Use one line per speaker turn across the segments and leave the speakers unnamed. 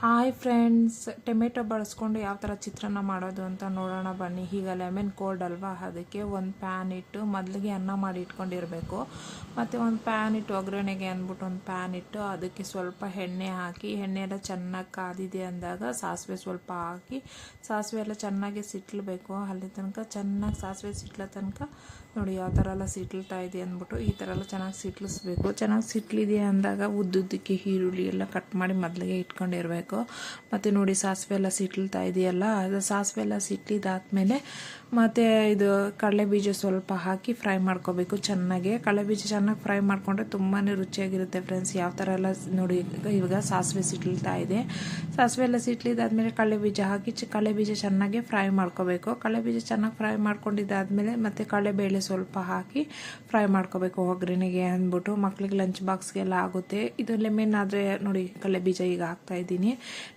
Hi friends tomato ಬಳಸ್ಕೊಂಡು ಯಾವ ಥರ ಚಿತ್ರಾನ್ನ ಮಾಡೋದು ಅಂತ ನೋಡೋಣ ಬನ್ನಿ. ಈಗ ಲೆಮೆನ್ ಕೋಲ್ಡ್ ಅಲ್ವಾ? ಅದಕ್ಕೆ ಒಂದು ಪ್ಯಾನ್ ಇಟ್ಟು ಮೊದಲಿಗೆ ಅನ್ನ ಮಾಡಿ ಇಟ್ಕೊಂಡಿರಬೇಕು. ಮತ್ತು ಒಂದು ಪ್ಯಾನ್ ಇಟ್ಟು ಒಗ್ಗರಣೆಗೆ ಅಂದ್ಬಿಟ್ಟು ಒಂದು ಪ್ಯಾನ್ ಇಟ್ಟು ಅದಕ್ಕೆ ಸ್ವಲ್ಪ ಎಣ್ಣೆ ಹಾಕಿ, ಎಣ್ಣೆ ಎಲ್ಲ ಚೆನ್ನಾಗಿ ಕಾದಿದೆ ಅಂದಾಗ ಸಾಸಿವೆ ಸ್ವಲ್ಪ ಹಾಕಿ, ಸಾಸಿವೆ ಎಲ್ಲ ಚೆನ್ನಾಗಿ ಸಿಟ್ಲಬೇಕು. ಅಲ್ಲಿ ತನಕ ಚೆನ್ನಾಗಿ ಸಾಸಿವೆ ಸಿಟ್ಲ ತನಕ ನೋಡಿ ಯಾವ ಥರ ಎಲ್ಲ ಸಿಟ್ಲ್ತಾ ಇದೆ ಅಂದ್ಬಿಟ್ಟು ಈ ಥರ ಎಲ್ಲ ಚೆನ್ನಾಗಿ ಸಿಟ್ಲಿಸ್ಬೇಕು. ಚೆನ್ನಾಗಿ ಸಿಟ್ಲಿದೆ ಅಂದಾಗ ಉದ್ದುದ್ದಕ್ಕೆ ಈರುಳ್ಳಿ ಎಲ್ಲ ಕಟ್ ಮಾಡಿ ಮೊದಲಿಗೆ ಇಟ್ಕೊಂಡಿರಬೇಕು. ಮತ್ತು ನೋಡಿ ಸಾಸಿವೆ ಎಲ್ಲ ಸಿಟ್ಲ್ತಾ ಇದೆಯಲ್ಲ, ಅದು ಸಾಸಿವೆ ಎಲ್ಲ ಸಿಟ್ಲಿದಾದ್ಮೇಲೆ ಮತ್ತು ಇದು ಕಡಲೆ ಬೀಜ ಸ್ವಲ್ಪ ಹಾಕಿ ಫ್ರೈ ಮಾಡ್ಕೋಬೇಕು ಚೆನ್ನಾಗಿ. ಕಡಲೆ ಬೀಜ ಚೆನ್ನಾಗಿ ಫ್ರೈ ಮಾಡಿಕೊಂಡ್ರೆ ತುಂಬಾ ರುಚಿಯಾಗಿರುತ್ತೆ ಫ್ರೆಂಡ್ಸ್. ಯಾವ ಥರ ಎಲ್ಲ ನೋಡಿ, ಇವಾಗ ಸಾಸಿವೆ ಸಿಟ್ಲ್ತಾ ಇದೆ. ಸಾಸಿವೆ ಎಲ್ಲ ಸಿಟ್ಲಿದಾದ್ಮೇಲೆ ಕಡಲೆ ಬೀಜ ಹಾಕಿ ಚ, ಕಡಲೆ ಬೀಜ ಚೆನ್ನಾಗಿ ಫ್ರೈ ಮಾಡ್ಕೋಬೇಕು. ಕಡಲೆ ಬೀಜ ಚೆನ್ನಾಗಿ ಫ್ರೈ ಮಾಡ್ಕೊಂಡಿದ್ದಾದ್ಮೇಲೆ ಮತ್ತು ಕಡಲೆಬೇಳೆ ಸ್ವಲ್ಪ ಹಾಕಿ ಫ್ರೈ ಮಾಡ್ಕೋಬೇಕು ಒಗ್ಗರಣೆಗೆ ಅಂದ್ಬಿಟ್ಟು. ಮಕ್ಳಿಗೆ ಲಂಚ್ ಬಾಕ್ಸ್ಗೆಲ್ಲ ಆಗುತ್ತೆ. ಇದು ಲೆಮೆನ್ ಆದರೆ ನೋಡಿ ಕಡಲೆ ಬೀಜ ಈಗ ಹಾಕ್ತಾ ಇದ್ದೀನಿ.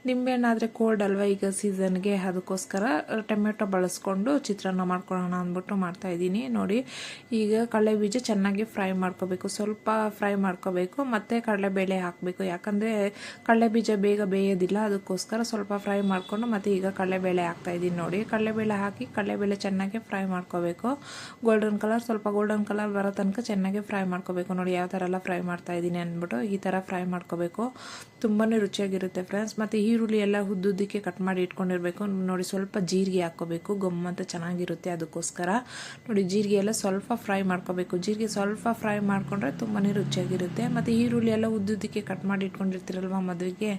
ನಿಂಬೆಹಣ್ಣಾದರೆ ಕೋಲ್ಡ್ ಅಲ್ವಾ ಈಗ ಸೀಸನ್ಗೆ ಅದಕ್ಕೋಸ್ಕರ ಟೊಮೆಟೊ ಬಳಸ್ಕೊಂಡು ಚಿತ್ರಾನ್ನ ಮಾಡ್ಕೊಳ್ಳೋಣ ಅಂದ್ಬಿಟ್ಟು ಮಾಡ್ತಾ ಇದ್ದೀನಿ. ನೋಡಿ, ಈಗ ಕಡಲೆ ಬೀಜ ಚೆನ್ನಾಗಿ ಫ್ರೈ ಮಾಡ್ಕೋಬೇಕು. ಸ್ವಲ್ಪ ಫ್ರೈ ಮಾಡ್ಕೋಬೇಕು, ಮತ್ತು ಕಡಲೆಬೇಳೆ ಹಾಕಬೇಕು. ಯಾಕಂದರೆ ಕಡಲೆಬೀಜ ಬೇಗ ಬೇಯೋದಿಲ್ಲ, ಅದಕ್ಕೋಸ್ಕರ ಸ್ವಲ್ಪ ಫ್ರೈ ಮಾಡಿಕೊಂಡು ಮತ್ತು ಈಗ ಕಡಲೆಬೇಳೆ ಹಾಕ್ತಾ ಇದ್ದೀನಿ. ನೋಡಿ ಕಡಲೆಬೇಳೆ ಹಾಕಿ ಕಡಲೆಬೇಳೆ ಚೆನ್ನಾಗಿ ಫ್ರೈ ಮಾಡ್ಕೋಬೇಕು. ಗೋಲ್ಡನ್ ಕಲರ್ ಸ್ವಲ್ಪ ಗೋಲ್ಡನ್ ಕಲರ್ ಬರೋ ತನಕ ಚೆನ್ನಾಗಿ ಫ್ರೈ ಮಾಡ್ಕೋಬೇಕು. ನೋಡಿ, ಯಾವ ಥರ ಎಲ್ಲ ಫ್ರೈ ಮಾಡ್ತಾ ಇದ್ದೀನಿ ಅಂದ್ಬಿಟ್ಟು ಈ ಥರ ಫ್ರೈ ಮಾಡ್ಕೋಬೇಕು. ತುಂಬಾ ರುಚಿಯಾಗಿರುತ್ತೆ ಫ್ರೆಂಡ್ಸ್ ಮತ್ತು ಈರುಳ್ಳಿ ಎಲ್ಲ ಹುದ್ದುದ್ದಕ್ಕೆ ಕಟ್ ಮಾಡಿ ಇಟ್ಕೊಂಡಿರಬೇಕು. ನೋಡಿ ಸ್ವಲ್ಪ ಜೀರಿಗೆ ಹಾಕ್ಕೋಬೇಕು. ಗಮ್ಮಂತ ಚೆನ್ನಾಗಿರುತ್ತೆ ಅದಕ್ಕೋಸ್ಕರ. ನೋಡಿ ಜೀರಿಗೆ ಎಲ್ಲ ಸ್ವಲ್ಪ ಫ್ರೈ ಮಾಡ್ಕೋಬೇಕು. ಜೀರಿಗೆ ಸ್ವಲ್ಪ ಫ್ರೈ ಮಾಡಿಕೊಂಡ್ರೆ ತುಂಬಾ ರುಚಿಯಾಗಿರುತ್ತೆ. ಮತ್ತು ಈರುಳ್ಳಿ ಎಲ್ಲ ಉದ್ದುದ್ದಕ್ಕೆ ಕಟ್ ಮಾಡಿ ಇಟ್ಕೊಂಡಿರ್ತೀರಲ್ವ ಮದುವೆಗೆ?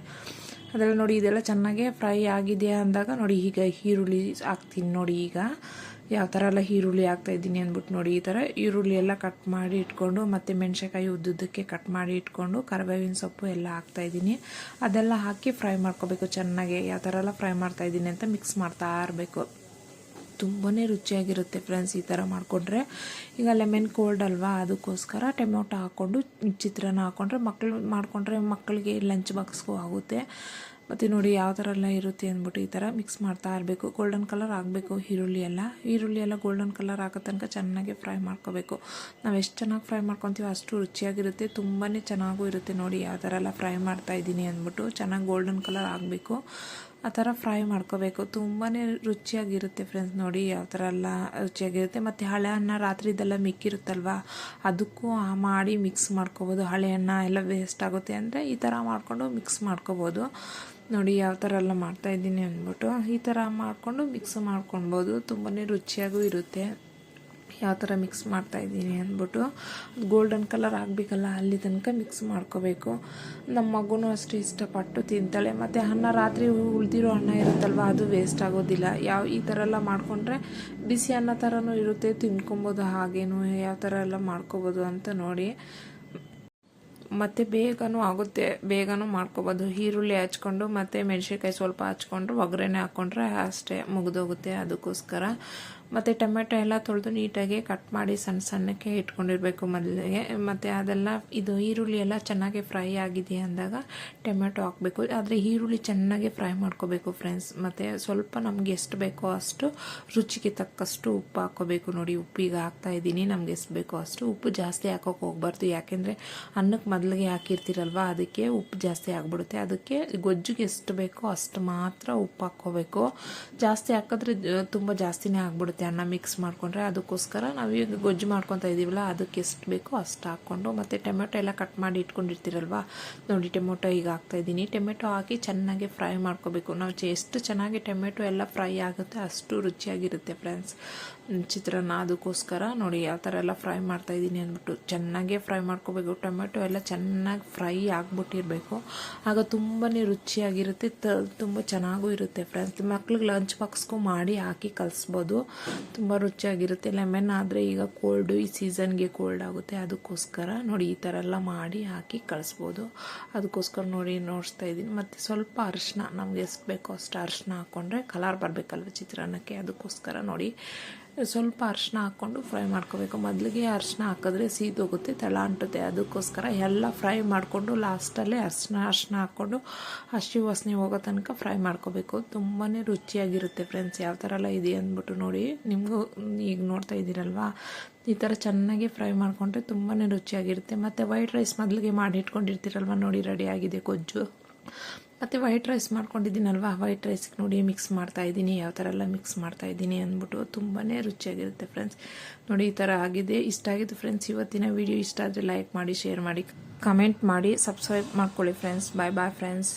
ಅದೆಲ್ಲ ನೋಡಿ ಇದೆಲ್ಲ ಚೆನ್ನಾಗೆ ಫ್ರೈ ಆಗಿದೆ ಅಂದಾಗ ನೋಡಿ ಈಗ ಈರುಳ್ಳಿ ಹಾಕ್ತೀನಿ ನೋಡಿ ಈಗ. ಯಾವ ಥರ ಎಲ್ಲ ಈರುಳ್ಳಿ ಹಾಕ್ತಾ ಇದ್ದೀನಿ ಅಂದ್ಬಿಟ್ಟು ನೋಡಿ, ಈ ಥರ ಈರುಳ್ಳಿ ಎಲ್ಲ ಕಟ್ ಮಾಡಿ ಇಟ್ಕೊಂಡು ಮತ್ತು ಮೆಣಸಿನ್ಕಾಯಿ ಉದ್ದುದ್ದಕ್ಕೆ ಕಟ್ ಮಾಡಿ ಇಟ್ಕೊಂಡು ಕರಿಬೇವಿನ ಸೊಪ್ಪು ಎಲ್ಲ ಹಾಕ್ತಾ ಇದ್ದೀನಿ. ಅದೆಲ್ಲ ಹಾಕಿ ಫ್ರೈ ಮಾಡ್ಕೋಬೇಕು ಚೆನ್ನಾಗಿ. ಯಾವ ಥರ ಎಲ್ಲ ಫ್ರೈ ಮಾಡ್ತಾ ಇದ್ದೀನಿ ಅಂತ ಮಿಕ್ಸ್ ಮಾಡ್ತಾ ಇರಬೇಕು. ತುಂಬಾ ರುಚಿಯಾಗಿರುತ್ತೆ ಫ್ರೆಂಡ್ಸ್ ಈ ಥರ ಮಾಡಿಕೊಂಡ್ರೆ. ಈಗ ಲೆಮನ್ ಕೋಲ್ಡ್ ಅಲ್ವಾ, ಅದಕ್ಕೋಸ್ಕರ ಟೊಮೊಟೊ ಹಾಕ್ಕೊಂಡು, ಚಿತ್ರಾನ್ನ ಹಾಕ್ಕೊಂಡ್ರೆ ಮಕ್ಕಳು ಮಾಡಿಕೊಂಡ್ರೆ ಮಕ್ಕಳಿಗೆ ಲಂಚ್ ಬಾಕ್ಸ್ಗೂ ಆಗುತ್ತೆ. ಮತ್ತು ನೋಡಿ ಯಾವ ಥರ ಎಲ್ಲ ಇರುತ್ತೆ ಅಂದ್ಬಿಟ್ಟು ಈ ಥರ ಮಿಕ್ಸ್ ಮಾಡ್ತಾ ಇರಬೇಕು. ಗೋಲ್ಡನ್ ಕಲರ್ ಆಗಬೇಕು, ಈರುಳ್ಳಿ ಎಲ್ಲ. ಈರುಳ್ಳಿ ಎಲ್ಲ ಗೋಲ್ಡನ್ ಕಲರ್ ಆಗೋ ತನಕ ಚೆನ್ನಾಗಿ ಫ್ರೈ ಮಾಡ್ಕೋಬೇಕು. ನಾವು ಎಷ್ಟು ಚೆನ್ನಾಗಿ ಫ್ರೈ ಮಾಡ್ಕೊತೀವೋ ಅಷ್ಟು ರುಚಿಯಾಗಿರುತ್ತೆ. ತುಂಬಾ ಚೆನ್ನಾಗೂ ಇರುತ್ತೆ ನೋಡಿ ಯಾವ ಥರ ಎಲ್ಲ ಫ್ರೈ ಮಾಡ್ತಾ ಇದ್ದೀನಿ ಅಂದ್ಬಿಟ್ಟು. ಚೆನ್ನಾಗಿ ಗೋಲ್ಡನ್ ಕಲರ್ ಆಗಬೇಕು. ಆ ಥರ ಫ್ರೈ ಮಾಡ್ಕೋಬೇಕು. ತುಂಬಾ ರುಚಿಯಾಗಿರುತ್ತೆ ಫ್ರೆಂಡ್ಸ್ ನೋಡಿ, ಯಾವ ಥರ ಎಲ್ಲ ರುಚಿಯಾಗಿರುತ್ತೆ. ಮತ್ತು ಹಳೆ ಅನ್ನ ರಾತ್ರಿದೆಲ್ಲ ಮಿಕ್ಕಿರುತ್ತಲ್ವ, ಅದಕ್ಕೂ ಮಾಡಿ ಮಿಕ್ಸ್ ಮಾಡ್ಕೋಬೋದು. ಹಳೆ ಅನ್ನ ಎಲ್ಲ ವೇಸ್ಟ್ ಆಗುತ್ತೆ ಅಂದರೆ ಈ ಥರ ಮಾಡಿಕೊಂಡು ಮಿಕ್ಸ್ ಮಾಡ್ಕೋಬೋದು. ನೋಡಿ, ಯಾವ ಥರ ಎಲ್ಲ ಮಾಡ್ತಾಯಿದ್ದೀನಿ ಅಂದ್ಬಿಟ್ಟು ಈ ಥರ ಮಾಡಿಕೊಂಡು ಮಿಕ್ಸ್ ಮಾಡ್ಕೊಳ್ಬೋದು. ತುಂಬಾ ರುಚಿಯಾಗೂ ಇರುತ್ತೆ. ಯಾವ ಥರ ಮಿಕ್ಸ್ ಮಾಡ್ತಾಯಿದ್ದೀನಿ ಅಂದ್ಬಿಟ್ಟು ಗೋಲ್ಡನ್ ಕಲರ್ ಆಗಬೇಕಲ್ಲ, ಅಲ್ಲಿ ತನಕ ಮಿಕ್ಸ್ ಮಾಡ್ಕೋಬೇಕು. ನಮ್ಮ ಮಗುನೂ ಅಷ್ಟು ಇಷ್ಟಪಟ್ಟು ತಿಂತಾಳೆ. ಮತ್ತು ಅನ್ನ ರಾತ್ರಿ ಉಳಿದಿರೋ ಅನ್ನ ಇರುತ್ತಲ್ವ, ಅದು ವೇಸ್ಟ್ ಆಗೋದಿಲ್ಲ. ಯಾವ, ಈ ಥರ ಎಲ್ಲ ಮಾಡಿಕೊಂಡ್ರೆ ಬಿಸಿ ಅನ್ನ ಥರನೂ ಇರುತ್ತೆ, ತಿನ್ಕೊಬೋದು ಹಾಗೇನು, ಯಾವ ಥರ ಎಲ್ಲ ಮಾಡ್ಕೋಬೋದು ಅಂತ ನೋಡಿ. ಮತ್ತು ಬೇಗನೂ ಆಗುತ್ತೆ, ಬೇಗನೂ ಮಾಡ್ಕೊಬೋದು. ಈರುಳ್ಳಿ ಹಚ್ಕೊಂಡು, ಮತ್ತು ಮೆಣಸಿನ್ಕಾಯಿ ಸ್ವಲ್ಪ ಹಚ್ಕೊಂಡು, ಒಗ್ಗರಣೆ ಹಾಕ್ಕೊಂಡ್ರೆ ಅಷ್ಟೇ ಮುಗಿದೋಗುತ್ತೆ ಅದಕ್ಕೋಸ್ಕರ. ಮತ್ತು ಟೊಮೆಟೊ ಎಲ್ಲ ತೊಳೆದು ನೀಟಾಗಿ ಕಟ್ ಮಾಡಿ ಸಣ್ಣ ಸಣ್ಣಕ್ಕೆ ಇಟ್ಕೊಂಡಿರಬೇಕು ಮೊದಲಿಗೆ. ಮತ್ತು ಅದೆಲ್ಲ, ಇದು ಈರುಳ್ಳಿ ಎಲ್ಲ ಚೆನ್ನಾಗಿ ಫ್ರೈ ಆಗಿದೆ ಅಂದಾಗ ಟೊಮೆಟೊ ಹಾಕಬೇಕು. ಆದರೆ ಈರುಳ್ಳಿ ಚೆನ್ನಾಗಿ ಫ್ರೈ ಮಾಡ್ಕೋಬೇಕು ಫ್ರೆಂಡ್ಸ್ ಮತ್ತು ಸ್ವಲ್ಪ ನಮ್ಗೆ ಎಷ್ಟು ಬೇಕೋ ಅಷ್ಟು ರುಚಿಗೆ ತಕ್ಕಷ್ಟು ಉಪ್ಪು ಹಾಕೋಬೇಕು ನೋಡಿ. ಉಪ್ಪಿಗೆ ಹಾಕ್ತಾ ಇದ್ದೀನಿ, ನಮ್ಗೆ ಎಷ್ಟು ಬೇಕೋ ಅಷ್ಟು. ಉಪ್ಪು ಜಾಸ್ತಿ ಹಾಕೋಕೆ ಹೋಗ್ಬಾರ್ದು. ಯಾಕೆಂದರೆ ಅನ್ನಕ್ಕೆ ಮೊದಲಿಗೆ ಹಾಕಿರ್ತೀರಲ್ವ, ಅದಕ್ಕೆ ಉಪ್ಪು ಜಾಸ್ತಿ ಆಗಿಬಿಡುತ್ತೆ. ಅದಕ್ಕೆ ಗೊಜ್ಜಿಗೆ ಎಷ್ಟು ಬೇಕೋ ಅಷ್ಟು ಮಾತ್ರ ಉಪ್ಪು ಹಾಕ್ಕೋಬೇಕು. ಜಾಸ್ತಿ ಹಾಕಿದ್ರೆ ತುಂಬ ಜಾಸ್ತಿನೇ ಆಗ್ಬಿಡುತ್ತೆ. ಅನ್ನ ಮಿಕ್ಸ್ ಮಾಡಿಕೊಂಡ್ರೆ ಅದಕ್ಕೋಸ್ಕರ ನಾವು ಈಗ ಗೊಜ್ಜು ಮಾಡ್ಕೊತಾ ಇದ್ದೀವಲ್ಲ ಅದಕ್ಕೆ ಎಷ್ಟು ಬೇಕೋ ಅಷ್ಟು ಹಾಕ್ಕೊಂಡು ಮತ್ತು ಟೊಮೆಟೊ ಎಲ್ಲ ಕಟ್ ಮಾಡಿ ಇಟ್ಕೊಂಡಿರ್ತೀರಲ್ವ? ನೋಡಿ ಟೊಮೆಟೊ ಈಗ ಹಾಕ್ತಾಯಿದ್ದೀನಿ ಟೊಮೆಟೊ ಹಾಕಿ ಚೆನ್ನಾಗಿ ಫ್ರೈ ಮಾಡ್ಕೋಬೇಕು. ನಾವು ಎಷ್ಟು ಚೆನ್ನಾಗಿ ಟೊಮೆಟೊ ಎಲ್ಲ ಫ್ರೈ ಆಗುತ್ತೆ ಅಷ್ಟು ರುಚಿಯಾಗಿರುತ್ತೆ ಫ್ರೆಂಡ್ಸ್ ಚಿತ್ರಾನ್ನ ಅದಕ್ಕೋಸ್ಕರ ನೋಡಿ ಯಾವ ಥರ ಎಲ್ಲ ಫ್ರೈ ಮಾಡ್ತಾಯಿದ್ದೀನಿ ಅಂದ್ಬಿಟ್ಟು ಚೆನ್ನಾಗೇ ಫ್ರೈ ಮಾಡ್ಕೋಬೇಕು. ಟೊಮೆಟೊ ಎಲ್ಲ ಚೆನ್ನಾಗಿ ಫ್ರೈ ಆಗಿಬಿಟ್ಟಿರಬೇಕು. ಆಗ ತುಂಬಾ ರುಚಿಯಾಗಿರುತ್ತೆ, ತ ತುಂಬ ಚೆನ್ನಾಗೂ ಇರುತ್ತೆ ಫ್ರೆಂಡ್ಸ್ ಮಕ್ಳಿಗೆ ಲಂಚ್ ಬಾಕ್ಸ್ಗೂ ಮಾಡಿ ಹಾಕಿ ಕಲಿಸ್ಬೋದು. ತುಂಬ ರುಚಿಯಾಗಿರುತ್ತೆ. ಲೆಮೆನ್ ಆದರೆ ಈಗ ಕೋಲ್ಡು ಈ ಸೀಸನ್ಗೆ ಕೋಲ್ಡ್ ಆಗುತ್ತೆ. ಅದಕ್ಕೋಸ್ಕರ ನೋಡಿ ಈ ಥರ ಎಲ್ಲ ಮಾಡಿ ಹಾಕಿ ಕಳಿಸ್ಬೋದು. ಅದಕ್ಕೋಸ್ಕರ ನೋಡಿ ನೋಡಿಸ್ತಾ ಇದ್ದೀನಿ. ಮತ್ತು ಸ್ವಲ್ಪ ಅರಿಶಿನ, ನಮ್ಗೆ ಎಷ್ಟು ಬೇಕೋ ಅಷ್ಟು ಅರಿಶಿನ ಹಾಕ್ಕೊಂಡ್ರೆ ಕಲರ್ ಬರಬೇಕಲ್ವ ಚಿತ್ರಾನ್ನಕ್ಕೆ? ಅದಕ್ಕೋಸ್ಕರ ನೋಡಿ ಸ್ವಲ್ಪ ಅರಶಿನ ಹಾಕ್ಕೊಂಡು ಫ್ರೈ ಮಾಡ್ಕೋಬೇಕು. ಮೊದಲಿಗೆ ಅರಶಿನ ಹಾಕಿದ್ರೆ ಸೀದೋಗುತ್ತೆ ತಳ ಅಂಟುತ್ತೆ. ಅದಕ್ಕೋಸ್ಕರ ಎಲ್ಲ ಫ್ರೈ ಮಾಡಿಕೊಂಡು ಲಾಸ್ಟಲ್ಲೇ ಅರಶಿನ ಅರಶಿನ ಹಾಕ್ಕೊಂಡು ಹಸಿ ವಾಸನೆ ಹೋಗೋ ತನಕ ಫ್ರೈ ಮಾಡ್ಕೋಬೇಕು. ತುಂಬಾ ರುಚಿಯಾಗಿರುತ್ತೆ ಫ್ರೆಂಡ್ಸ್. ಯಾವ ಥರ ಎಲ್ಲ ಇದೆ ಅಂದ್ಬಿಟ್ಟು ನೋಡಿ. ನಿಮಗೂ ಈಗ ನೋಡ್ತಾ ಇದ್ದೀರಲ್ವಾ? ಈ ಥರ ಚೆನ್ನಾಗಿ ಫ್ರೈ ಮಾಡಿಕೊಂಡ್ರೆ ತುಂಬಾ ರುಚಿಯಾಗಿರುತ್ತೆ. ಮತ್ತು ವೈಟ್ ರೈಸ್ ಮೊದಲಿಗೆ ಮಾಡಿ ಇಟ್ಕೊಂಡಿರ್ತೀರಲ್ವ? ನೋಡಿ ರೆಡಿಯಾಗಿದೆ ಗೊಜ್ಜು. ಮತ್ತು ವೈಟ್ ರೈಸ್ ಮಾಡ್ಕೊಂಡಿದ್ದೀನಲ್ವಾ? ವೈಟ್ ರೈಸ್ಗೆ ನೋಡಿ ಮಿಕ್ಸ್ ಮಾಡ್ತಾ ಇದ್ದೀನಿ. ಯಾವ ಥರ ಎಲ್ಲ ಮಿಕ್ಸ್ ಮಾಡ್ತಾ ಇದ್ದೀನಿ ಅಂದ್ಬಿಟ್ಟು ತುಂಬಾ ರುಚಿಯಾಗಿರುತ್ತೆ ಫ್ರೆಂಡ್ಸ್ ನೋಡಿ ಈ ಥರ ಆಗಿದೆ. ಇಷ್ಟ ಆಗಿದ್ದು ಫ್ರೆಂಡ್ಸ್ ಇವತ್ತಿನ ವಿಡಿಯೋ ಇಷ್ಟ ಆದರೆ ಲೈಕ್ ಮಾಡಿ ಶೇರ್ ಮಾಡಿ ಕಮೆಂಟ್ ಮಾಡಿ ಸಬ್ಸ್ಕ್ರೈಬ್ ಮಾಡ್ಕೊಳ್ಳಿ ಫ್ರೆಂಡ್ಸ್ ಬಾಯ್ ಬಾಯ್ ಫ್ರೆಂಡ್ಸ್